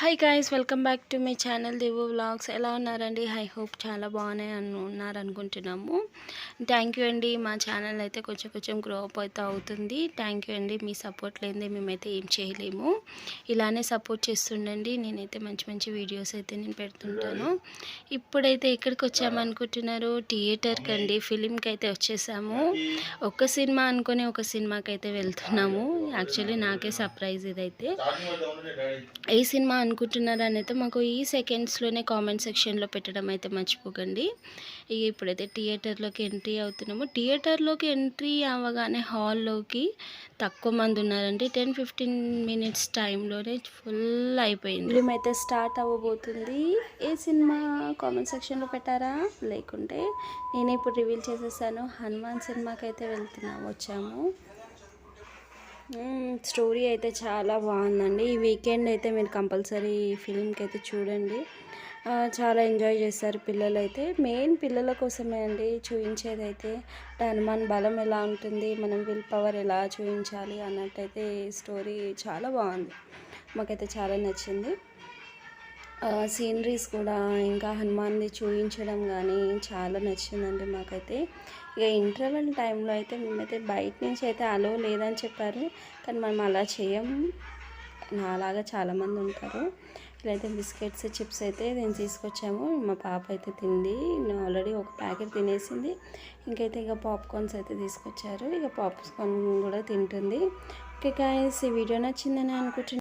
Hi guys welcome back to my channel Devu vlogs ఎలా ఉన్నారండి? I hope చాలా బాగున్నాయి అని ఉన్నారు అనుకుంటున్నాము థ్యాంక్ యూ అండి. మా ఛానల్ అయితే కొంచెం కొంచెం గ్రో అప్ అయితే అవుతుంది. థ్యాంక్ యూ అండి. మీ సపోర్ట్ లేనిదే మేమైతే ఏం చేయలేము. ఇలానే సపోర్ట్ చేస్తుండండి. నేనైతే మంచి మంచి వీడియోస్ అయితే నేను పెడుతుంటాను. ఇప్పుడైతే ఎక్కడికి వచ్చామనుకుంటున్నారు? థియేటర్కి అండి. ఫిలింకి అయితే వచ్చేసాము. ఒక సినిమా అనుకుని ఒక సినిమాకి అయితే వెళ్తున్నాము. యాక్చువల్లీ నాకే సర్ప్రైజ్ ఇదైతే. ఏ సినిమా అనుకుంటున్నారని అయితే మాకు ఈ సెకండ్స్లోనే కామెంట్ సెక్షన్లో పెట్టడం అయితే మర్చిపోకండి. ఇక ఇప్పుడైతే థియేటర్లోకి ఎంట్రీ అవుతున్నాము. థియేటర్లోకి ఎంట్రీ అవ్వగానే హాల్లోకి తక్కువ మంది ఉన్నారండి. టెన్ ఫిఫ్టీన్ మినిట్స్ టైంలోనే ఫుల్ అయిపోయింది. ఫిలిం అయితే స్టార్ట్ అవ్వబోతుంది. ఏ సినిమా కామెంట్ సెక్షన్లో పెట్టారా? లేకుంటే నేనే ఇప్పుడు రివీల్ చేసేసాను. హనుమాన్ సినిమాకి అయితే వెళ్తున్నాము వచ్చాము. స్టోరీ అయితే చాలా బాగుందండి. ఈ వీకెండ్ అయితే మీరు కంపల్సరీ ఫిలింకి అయితే చూడండి. చాలా ఎంజాయ్ చేస్తారు పిల్లలు అయితే మెయిన్ పిల్లల కోసమే అండి చూపించేది అయితే హనుమాన్ బలం ఎలా ఉంటుంది మనం విల్ పవర్ ఎలా చూపించాలి అన్నట్టయితే స్టోరీ చాలా బాగుంది. మాకైతే చాలా నచ్చింది. సీనరీస్ కూడా ఇంకా హనుమాన్ని చూపించడం కానీ చాలా నచ్చిందండి మాకైతే. ఇక ఇంటర్వెల్ టైంలో అయితే మేమైతే బయట నుంచి అయితే అలో లేదని చెప్పారు. కానీ మనం అలా చేయం నాలాగా చాలామంది ఉంటారు. ఇలాయితే బిస్కెట్స్ చిప్స్ అయితే నేను తీసుకొచ్చాము. మా పాప అయితే తింది. ఆల్రెడీ ఒక ప్యాకెట్ తినేసింది. ఇంకైతే ఇక పాప్కార్న్స్ అయితే తీసుకొచ్చారు. ఇక పాప్కార్న్ కూడా తింటుంది. ఓకే గాయస్ ఈ వీడియో నచ్చిందని అనుకుంటున్నాను